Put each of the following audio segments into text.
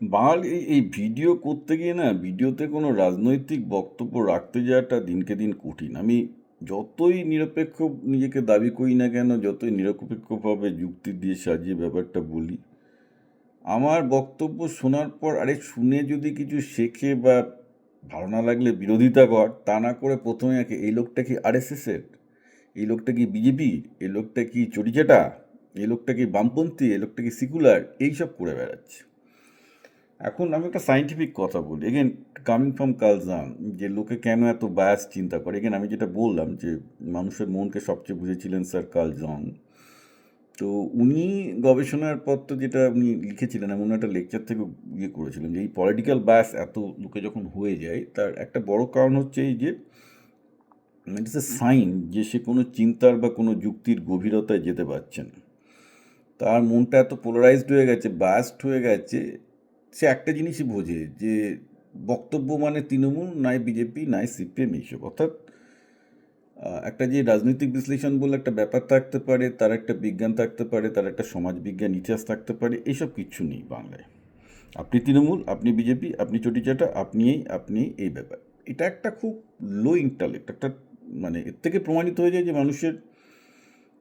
বাঙালি এই ভিডিও করতে গিয়ে না ভিডিওতে কোনো রাজনৈতিক বক্তব্য রাখতে যাওয়াটা দিনকে দিন কঠিন। আমি যতই নিরপেক্ষ নিজেকে দাবি করি না কেন, যতই নিরপেক্ষভাবে যুক্তি দিয়ে সাজিয়ে ব্যাপারটা বলি, আমার বক্তব্য শোনার পর আরে শুনে যদি কিছু শেখে বা ভালো না লাগলে বিরোধিতা কর, তা না করে প্রথমে একে, এই লোকটা কি আরএসএসের? এই লোকটা কি বিজেপি? এই লোকটা কি চটিচাটা? এই লোকটা কি বামপন্থী? এই লোকটা কি সিকুলার? এইসব করে বেড়াচ্ছে। এখন আমি একটা সাইন্টিফিক কথা বলি। এগেন কামিং ফ্রম কালজান যে লোকে কেন এত বায়াস চিন্তা করে? এগেন আমি যেটা বললাম যে মানুষের মনকে সবচেয়ে বুঝেছিলেন স্যার কালজন তো উনি গবেষণার পত্র যেটা উনি লিখেছিলেন এমন একটা লেকচার থেকে ইয়ে করেছিলেন যে এই পলিটিক্যাল বায়াস এত লোকে যখন হয়ে যায়, তার একটা বড় কারণ হচ্ছে এই যে ইটস এ সাইন যে সে কোনো চিন্তার বা কোনো যুক্তির গভীরতায় যেতে পারছে না। তার মনটা এত পোলারাইজড হয়ে গেছে বায়াসড হয়ে গেছে সে একটা জিনিসই বোঝে যে বক্তব্য মানে তৃণমূল, নাই বিজেপি, নাই সিপিএম এইসব। অর্থাৎ একটা যে রাজনৈতিক বিশ্লেষণ বলে একটা ব্যাপার থাকতে পারে, তার একটা বিজ্ঞান থাকতে পারে, তার একটা সমাজ বিজ্ঞান ইতিহাস থাকতে পারে এইসব কিচ্ছু নেই বাংলায়। আপনি তৃণমূল, আপনি বিজেপি, আপনি চটিচাটা আপনি এই আপনি এই ব্যাপার। এটা একটা খুব লো ইন্টালেক্ট একটা মানে এর থেকে প্রমাণিত হয়ে যায় যে মানুষের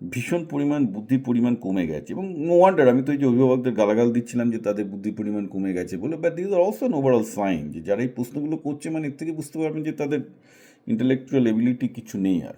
ভীষণ পরিমাণ বুদ্ধির পরিমাণ কমে গেছে এবং নো ওয়ান্ডার আমি তো এই যে অভিভাবকদের গালাগাল দিচ্ছিলাম যে তাদের বুদ্ধির পরিমাণ কমে গেছে বলে বাট দিস আর অলসো ওভারঅল সাইন যে যারা এই প্রশ্নগুলো করছে মানে এর থেকে বুঝতে পারবেন যে তাদের ইন্টালেকচুয়াল এবিলিটি কিছু নেই আর।